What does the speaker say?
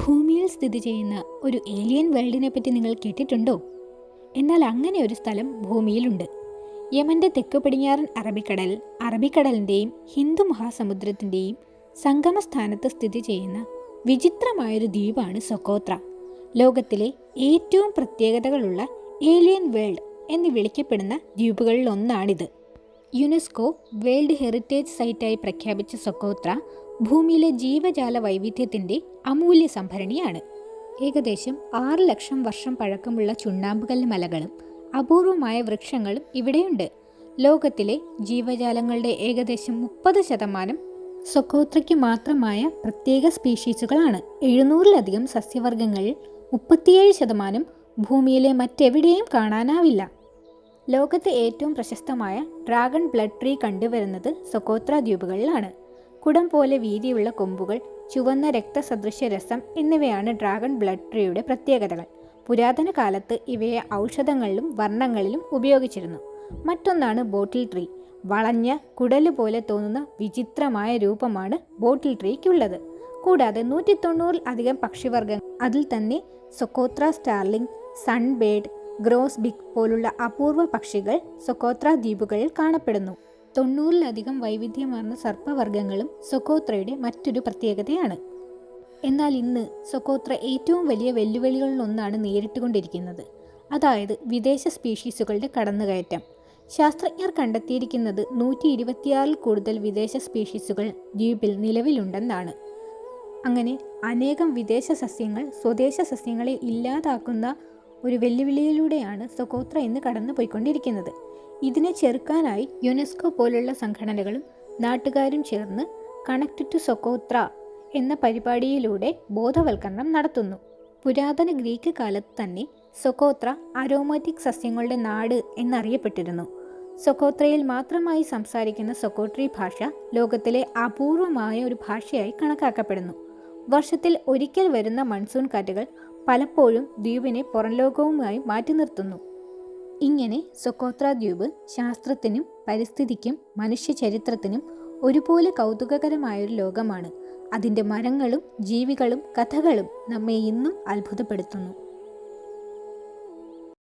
ഭൂമിയിൽ സ്ഥിതി ചെയ്യുന്ന ഒരു ഏലിയൻ വേൾഡിനെ പറ്റി നിങ്ങൾ കേട്ടിട്ടുണ്ടോ? എന്നാൽ അങ്ങനെ ഒരു സ്ഥലം ഭൂമിയിലുണ്ട്. യമന്റെ തെക്ക് പടിഞ്ഞാറൻ അറബിക്കടൽ അറബിക്കടലിന്റെയും ഹിന്ദു മഹാസമുദ്രത്തിന്റെയും സംഗമസ്ഥാനത്ത് സ്ഥിതി ചെയ്യുന്ന വിചിത്രമായൊരു ദ്വീപാണ് സൊക്കോത്ര. ലോകത്തിലെ ഏറ്റവും പ്രത്യേകതകളുള്ള ഏലിയൻ വേൾഡ് എന്ന് വിളിക്കപ്പെടുന്ന ദ്വീപുകളിൽ ഒന്നാണിത് യുനെസ്കോ വേൾഡ് ഹെറിറ്റേജ് സൈറ്റായി പ്രഖ്യാപിച്ച സൊക്കോത്ര ഭൂമിയിലെ ജീവജാല വൈവിധ്യത്തിന്റെ അമൂല്യ സംഭരണിയാണ്. ഏകദേശം ആറ് ലക്ഷം വർഷം പഴക്കമുള്ള ചുണ്ണാമ്പുകല്ല് മലകളും അപൂർവമായ വൃക്ഷങ്ങളും ഇവിടെയുണ്ട്. ലോകത്തിലെ ജീവജാലങ്ങളുടെ ഏകദേശം മുപ്പത് ശതമാനം സൊക്കോത്രയ്ക്ക് മാത്രമായ പ്രത്യേക സ്പീഷീസുകളാണ്. എഴുന്നൂറിലധികം സസ്യവർഗങ്ങളിൽ മുപ്പത്തിയേഴ് ശതമാനം ഭൂമിയിലെ മറ്റെവിടെയും കാണാനാവില്ല. ലോകത്തെ ഏറ്റവും പ്രശസ്തമായ ഡ്രാഗൺ ബ്ലഡ് ട്രീ കണ്ടുവരുന്നത് സൊക്കോത്ര ദ്വീപുകളിലാണ്. കുടം പോലെ വീതിയുള്ള കൊമ്പുകൾ ചുവന്ന രക്തസദൃശ രസം എന്നിവയാണ് ഡ്രാഗൺ ബ്ലഡ് ട്രീയുടെ പ്രത്യേകതകൾ. പുരാതന കാലത്ത് ഇവയെ ഔഷധങ്ങളിലും വർണങ്ങളിലും ഉപയോഗിച്ചിരുന്നു. മറ്റൊന്നാണ് ബോട്ടിൽ ട്രീ. വളഞ്ഞ കുടൽ പോലെ തോന്നുന്ന വിചിത്രമായ രൂപമാണ് ബോട്ടിൽ ട്രീക്കുള്ളത്. കൂടാതെ നൂറ്റി തൊണ്ണൂറിൽ അധികം പക്ഷിവർഗങ്ങൾ അതിൽ തന്നെ Socotra starling sunbird grosbeak പോലുള്ള അപൂർവ പക്ഷികൾ സൊക്കോത്ര ദ്വീപുകളിൽ കാണപ്പെടുന്നു. തൊണ്ണൂറിലധികം വൈവിധ്യമാർന്ന സർപ്പവർഗങ്ങളും സൊക്കോത്രയുടെ മറ്റൊരു പ്രത്യേകതയാണ്. എന്നാൽ ഇന്ന് സൊക്കോത്ര ഏറ്റവും വലിയ വെല്ലുവിളികളിലൊന്നാണ് നേരിട്ടുകൊണ്ടിരിക്കുന്നത്. അതായത് വിദേശ സ്പീഷീസുകളുടെ കടന്നുകയറ്റം. ശാസ്ത്രജ്ഞർ കണ്ടെത്തിയിരിക്കുന്നത് നൂറ്റി ഇരുപത്തിയാറിൽ കൂടുതൽ വിദേശ സ്പീഷീസുകൾ ദ്വീപിൽ നിലവിലുണ്ടെന്നാണ്. അങ്ങനെ അനേകം വിദേശ സസ്യങ്ങൾ സ്വദേശ സസ്യങ്ങളെ ഇല്ലാതാക്കുന്ന ഒരു വെല്ലുവിളിയിലൂടെയാണ് സൊക്കോത്ര ഇന്ന് കടന്നു പോയിക്കൊണ്ടിരിക്കുന്നത് ഇതിനെ ചെറുക്കാനായി യുനെസ്കോ പോലുള്ള സംഘടനകളും നാട്ടുകാരും ചേർന്ന് കണക്ട് ടു സൊക്കോത്ര എന്ന പരിപാടിയിലൂടെ ബോധവൽക്കരണം നടത്തുന്നു. പുരാതന ഗ്രീക്ക് കാലത്ത് തന്നെ സൊക്കോത്ര അരോമാറ്റിക് സസ്യങ്ങളുടെ നാട് എന്നറിയപ്പെട്ടിരുന്നു. സൊക്കോത്രയിൽ മാത്രമായി സംസാരിക്കുന്ന സൊക്കോട്രി ഭാഷ ലോകത്തിലെ അപൂർവമായ ഒരു ഭാഷയായി കണക്കാക്കപ്പെടുന്നു. വർഷത്തിൽ ഒരിക്കൽ വരുന്ന മൺസൂൺ കാറ്റുകൾ പലപ്പോഴും ദ്വീപിനെ പുറംലോകവുമായി മാറ്റി നിർത്തുന്നു. ഇങ്ങനെ സൊക്കോത്ര ദ്വീപ് ശാസ്ത്രത്തിനും പരിസ്ഥിതിക്കും മനുഷ്യ ചരിത്രത്തിനും ഒരുപോലെ കൗതുകകരമായൊരു ലോകമാണ്. അതിന്റെ മരങ്ങളും ജീവികളും കഥകളും നമ്മെ ഇന്നും അത്ഭുതപ്പെടുത്തുന്നു.